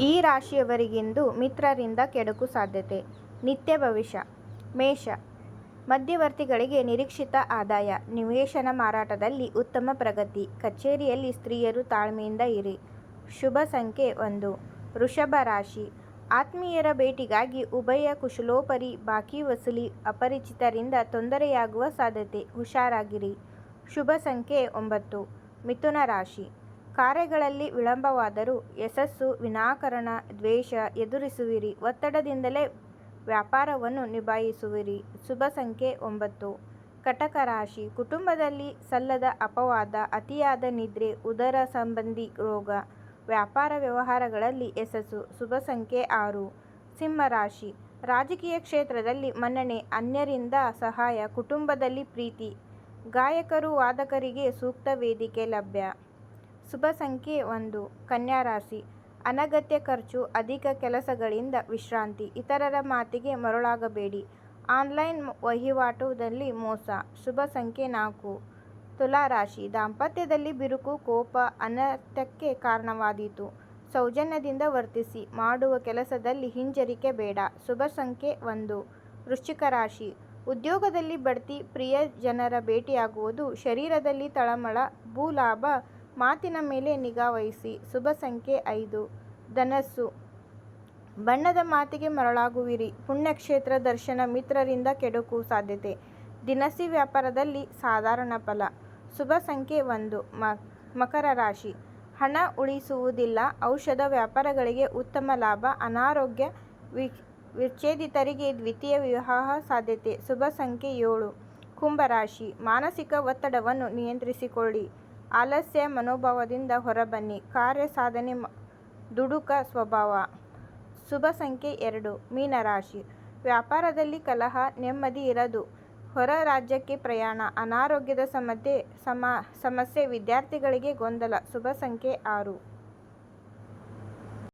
ಈ ರಾಶಿಯವರಿಗಿಂದು ಮಿತ್ರರಿಂದ ಕೆಡುಕು ಸಾಧ್ಯತೆ. ನಿತ್ಯ ಭವಿಷ್ಯ, ಮೇಷ, ಮಧ್ಯವರ್ತಿಗಳಿಗೆ ನಿರೀಕ್ಷಿತ ಆದಾಯ. ನಿವೇಶನ ಮಾರಾಟದಲ್ಲಿ ಉತ್ತಮ ಪ್ರಗತಿ. ಕಚೇರಿಯಲ್ಲಿ ಸ್ತ್ರೀಯರು ತಾಳ್ಮೆಯಿಂದ ಇರಿ. ಶುಭ ಸಂಖ್ಯೆ ಒಂದು. ವೃಷಭ ರಾಶಿ, ಆತ್ಮೀಯರ ಭೇಟಿಗಾಗಿ ಉಭಯ ಕುಶಲೋಪರಿ, ಬಾಕಿ ವಸೂಲಿ. ಅಪರಿಚಿತರಿಂದ ತೊಂದರೆಯಾಗುವ ಸಾಧ್ಯತೆ. ಹುಷಾರಾಗಿರಿ. ಶುಭ ಸಂಖ್ಯೆ ಒಂಬತ್ತು. ಮಿಥುನ ರಾಶಿ ಕಾರ್ಯಗಳಲ್ಲಿ ವಿಳಂಬವಾದರೂ ಯಶಸ್ಸು. ವಿನಾಕಾರಣ, ದ್ವೇಷ ಎದುರಿಸುವಿರಿ. ಒತ್ತಡದಿಂದಲೇ ವ್ಯಾಪಾರವನ್ನು ನಿಭಾಯಿಸುವಿರಿ. ಶುಭ ಸಂಖ್ಯೆ ಒಂಬತ್ತು. ಕಟಕ ರಾಶಿ ಕುಟುಂಬದಲ್ಲಿ ಸಲ್ಲದ ಅಪವಾದ. ಅತಿಯಾದ ನಿದ್ರೆ. ಉದರ ಸಂಬಂಧಿ ರೋಗ. ವ್ಯಾಪಾರ ವ್ಯವಹಾರಗಳಲ್ಲಿ ಯಶಸ್ಸು. ಶುಭ ಸಂಖ್ಯೆ ಆರು. ಸಿಂಹ ರಾಶಿ ರಾಜಕೀಯ ಕ್ಷೇತ್ರದಲ್ಲಿ ಮನ್ನಣೆ. ಅನ್ಯರಿಂದ ಸಹಾಯ. ಕುಟುಂಬದಲ್ಲಿ ಪ್ರೀತಿ. ಗಾಯಕರು, ವಾದಕರಿಗೆ ಸೂಕ್ತ ವೇದಿಕೆ ಲಭ್ಯ. ಶುಭ ಸಂಖ್ಯೆ ಒಂದು. ಕನ್ಯಾ ರಾಶಿ ಅನಗತ್ಯ ಖರ್ಚು. ಅಧಿಕ ಕೆಲಸಗಳಿಂದ ವಿಶ್ರಾಂತಿ. ಇತರರ ಮಾತಿಗೆ ಮರುಳಾಗಬೇಡಿ. ಆನ್ಲೈನ್ ವಹಿವಾಟುದಲ್ಲಿ ಮೋಸ. ಶುಭ ಸಂಖ್ಯೆ ನಾಲ್ಕು. ತುಲಾ ರಾಶಿ ದಾಂಪತ್ಯದಲ್ಲಿ ಬಿರುಕು. ಕೋಪ, ಅನರ್ಥಕ್ಕೆ ಕಾರಣವಾದೀತು. ಸೌಜನ್ಯದಿಂದ ವರ್ತಿಸಿ. ಮಾಡುವ ಕೆಲಸದಲ್ಲಿ ಹಿಂಜರಿಕೆ ಬೇಡ. ಶುಭ ಸಂಖ್ಯೆ ಒಂದು. ವೃಶ್ಚಿಕ ರಾಶಿ ಉದ್ಯೋಗದಲ್ಲಿ ಬಡ್ತಿ. ಪ್ರಿಯ ಜನರ ಭೇಟಿಯಾಗುವುದು. ಶರೀರದಲ್ಲಿ ತಳಮಳ. ಭೂ ಲಾಭ. ಮಾತಿನ ಮೇಲೆ ನಿಗಾವಹಿಸಿ. ಶುಭ ಸಂಖ್ಯೆ ಐದು. ಧನಸ್ಸು ಬಣ್ಣದ ಮಾತಿಗೆ ಮರಳಾಗುವಿರಿ ಪುಣ್ಯಕ್ಷೇತ್ರ ದರ್ಶನ. ಮಿತ್ರರಿಂದ ಕೆಡುಕು ಸಾಧ್ಯತೆ. ದಿನಸಿ ವ್ಯಾಪಾರದಲ್ಲಿ ಸಾಧಾರಣ ಫಲ. ಶುಭ ಸಂಖ್ಯೆ ಒಂದು. ಮಕರ ರಾಶಿ ಹಣ ಉಳಿಸುವುದಿಲ್ಲ. ಔಷಧ ವ್ಯಾಪಾರಗಳಿಗೆ ಉತ್ತಮ ಲಾಭ. ಅನಾರೋಗ್ಯ. ವಿಚ್ಛೇದಿತರಿಗೆ ದ್ವಿತೀಯ ವಿವಾಹ ಸಾಧ್ಯತೆ. ಶುಭ ಸಂಖ್ಯೆ ಏಳು. ಕುಂಭ ರಾಶಿ ಮಾನಸಿಕ ಒತ್ತಡವನ್ನು ನಿಯಂತ್ರಿಸಿಕೊಳ್ಳಿ. ಆಲಸ್ಯ ಮನೋಭಾವದಿಂದ ಹೊರಬನ್ನಿ. ಕಾರ್ಯ ಸಾಧನೆ ದುಡುಕ ಸ್ವಭಾವ. ಶುಭ ಸಂಖ್ಯೆ ಎರಡು. ಮೀನ ರಾಶಿ ವ್ಯಾಪಾರದಲ್ಲಿ ಕಲಹ. ನೆಮ್ಮದಿ ಇರದು. ಹೊರ ರಾಜ್ಯಕ್ಕೆ ಪ್ರಯಾಣ. ಅನಾರೋಗ್ಯದ ಸಮಸ್ಯೆ. ವಿದ್ಯಾರ್ಥಿಗಳಿಗೆ ಗೊಂದಲ. ಶುಭ ಸಂಖ್ಯೆ ಆರು.